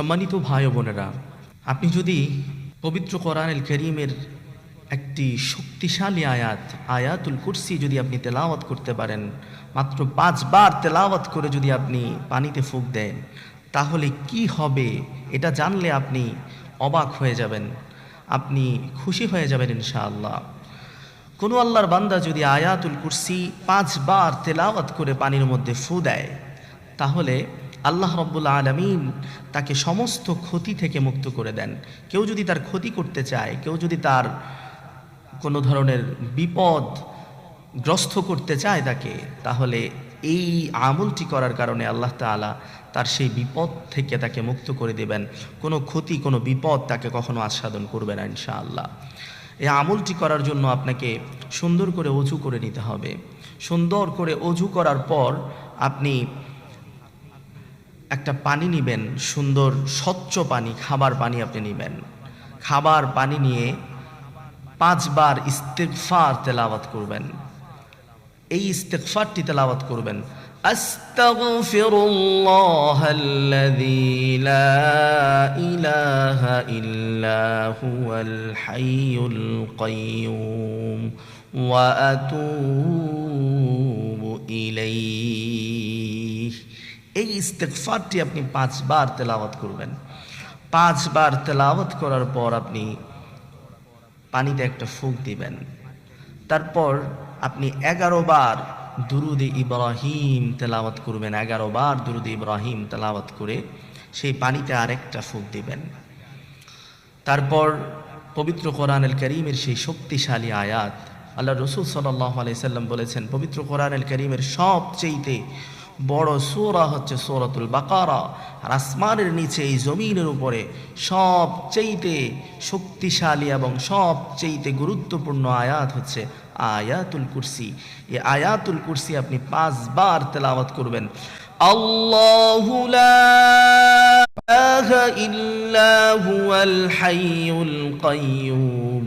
সম্মানিত ভাই বোনেরা, আপনি যদি পবিত্র কোরআনুল করিমের একটি শক্তিশালী আয়াত, আয়াতুল কুরসি যদি আপনি তেলাওয়াত করতে পারেন, মাত্র পাঁচবার তেলাওয়াত করে যদি আপনি পানিতে ফুঁক দেন, তাহলে কি হবে এটা জানলে আপনি অবাক হয়ে যাবেন, আপনি খুশি হয়ে যাবেন ইনশাআল্লাহ। কোনো আল্লাহর বান্দা যদি আয়াতুল কুরসি পাঁচবার তেলাওয়াত করে পানির মধ্যে ফু দেয়, তাহলে আল্লাহ রব্বুল আলমিন তাকে সমস্ত ক্ষতি থেকে মুক্ত করে দেন। কেউ যদি তার ক্ষতি করতে চায়, কেউ যদি তার কোনো ধরনের বিপদ গ্রস্ত করতে চায় তাকে, তাহলে এই আমলটি করার কারণে আল্লাহ তাআলা তার সেই বিপদ থেকে তাকে মুক্ত করে দেবেন। কোনো ক্ষতি, কোনো বিপদ তাকে কখনো আস্বাদন করবে না ইনশাআল্লাহ। এই আমলটি করার জন্য আপনাকে সুন্দর করে অজু করে নিতে হবে। সুন্দর করে অজু করার পর আপনি একটা পানি নিবেন সুন্দর স্বচ্ছ পানি খাবার পানি আপনি নেবেন খাবার পানি নিয়ে পাঁচবার ইস্তেকফার তেলাওয়াত করবেন এই ইস্তেকফারটি তেলাওয়াত করবেন أستغفر الله الذي لا إله إلا هو الحي القيوم وأتوب إليه এই ইস্তেকফারটি আপনি পাঁচবার তেলাওয়াত করবেন। পাঁচবার তেলাওয়াত করার পর আপনি পানিতে একটা ফুক দিবেন। তারপর আপনি এগারো বার দুরুদে ইব্রাহিম তেলাওয়াত করবেন। এগারো বার দুরুদে ইব্রাহিম তেলাওয়াত করে সেই পানিতে আরেকটা ফুক দিবেন। তারপর পবিত্র কোরআনুল করিমের সেই শক্তিশালী আয়াত আল্লাহ রসুল সাল্লাহ আলাইসাল্লাম বলেছেন, পবিত্র কোরআনুল করিমের সবচেয়েতে বড় সোরা হচ্ছে সোরাতুল বাকারা। আর আসমানের নিচে এই জমিনের উপরে সবচেয়েতে শক্তিশালী এবং সবচেয়েতে গুরুত্বপূর্ণ আয়াত হচ্ছে আয়াতুল কুরসি। এই আয়াতুল কুরসি আপনি পাঁচবার তেলাওয়াত করবেন। আল্লাহু ইল্লা হুয়াল হাইয়ুল কাইয়্যুম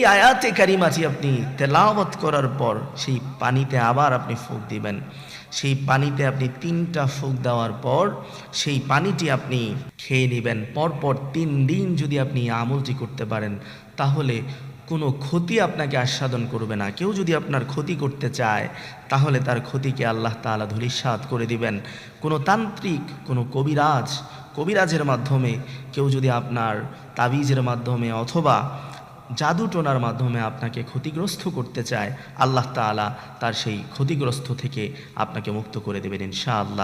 এই আয়াতে কারিমাটি আপনি তেলাওয়াত করার পর সেই পানিতে আবার আপনি ফুক দিবেন। সেই পানিতে আপনি তিনটা ফুক দেওয়ার পর সেই পানিটি আপনি খেয়ে নেবেন। পরপর তিন দিন যদি আপনি আমলটি করতে পারেন, তাহলে কোনো ক্ষতি আপনাকে আস্বাদন করবে না। কেউ যদি আপনার ক্ষতি করতে চায়, তাহলে তার ক্ষতিকে আল্লাহ তাআলা ধূলিসাৎ করে দিবেন। কোনো তান্ত্রিক, কোনো কবিরাজ, কবিরাজের মাধ্যমে কেউ যদি আপনার তাবিজের মাধ্যমে অথবা জাদু টোনার মাধ্যমে আপনাকে ক্ষতিগ্রস্ত করতে চায়, আল্লাহ তালা তার সেই ক্ষতিগ্রস্ত থেকে আপনাকে মুক্ত করে দেবেন ইনশাআল্লাহ।